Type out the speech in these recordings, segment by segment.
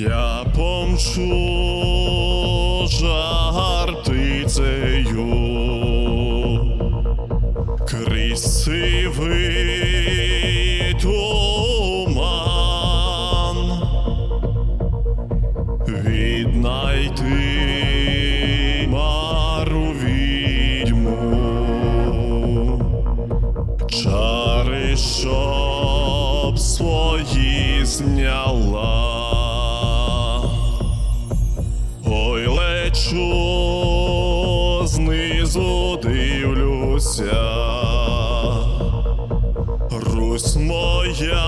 Я помчу жар птицею. Крізь сивий туман віднайти мару відьму. Чари, щоб свої зняла. Лечу, знизу дивлюся, Русь моя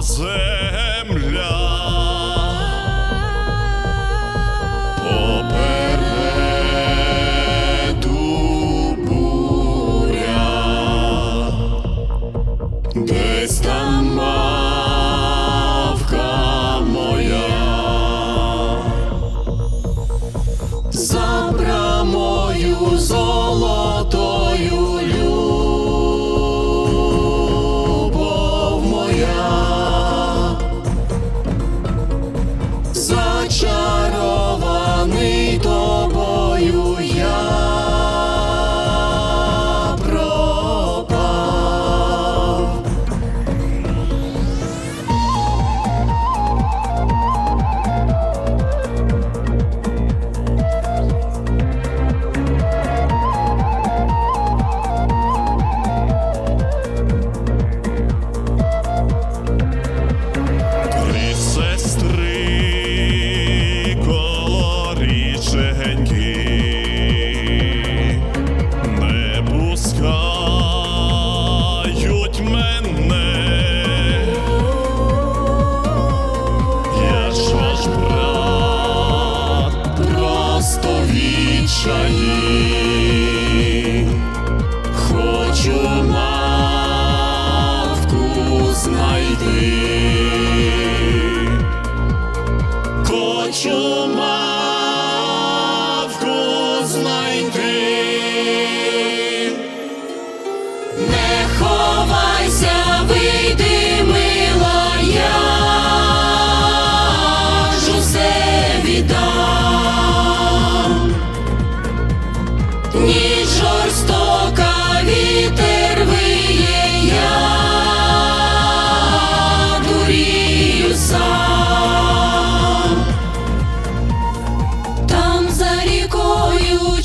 земля. Попереду десь там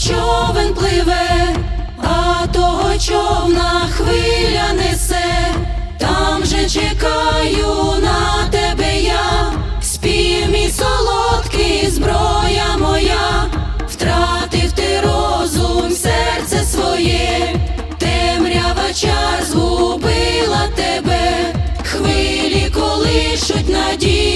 човен пливе, а того човна хвиля несе, там же чекаю на тебе я, спів мій солодкий, зброя моя, втратив ти розум, серце своє, темрява чар згубила тебе, хвилі колишуть надію